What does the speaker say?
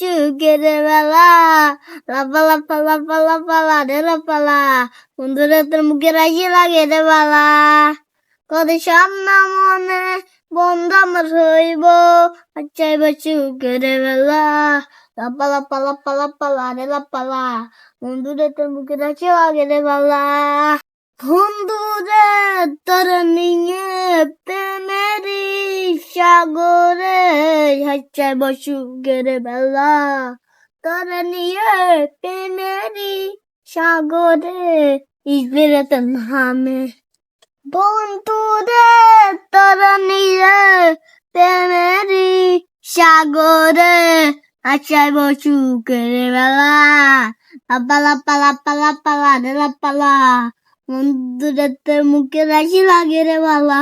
সুখের বেলা লাপা লাপা লাপা লাপা লা রে লাপালা বন্ধুরে, তোর মুখে রাখি লাগে রে বালা কত স্বপ্ন মনে বন্ধ আমার হইব। চাইব সুখের বেলা লাপা লাপা লাপা লাপা লা রে লাপালা বন্ধুরে, তোর মুখে রাখি লাগে রে বালা বন্ধুরে, তোর নিয়ে প্রেমেরি সাগরে হাচ্চাই বসুকের বেলা তোর নিয়ে প্রেমেরি সাগরে ইসবেরাতে নামে বন্ধুরে তোর নিয়ে প্রেমেরি সাগরে হাচ্চাই বসুকের বেলা। লাপা লাপা লাপা লাপা লা রে লাপালা বন্ধুরে তোর মুখে রাখি লাগে রে বালা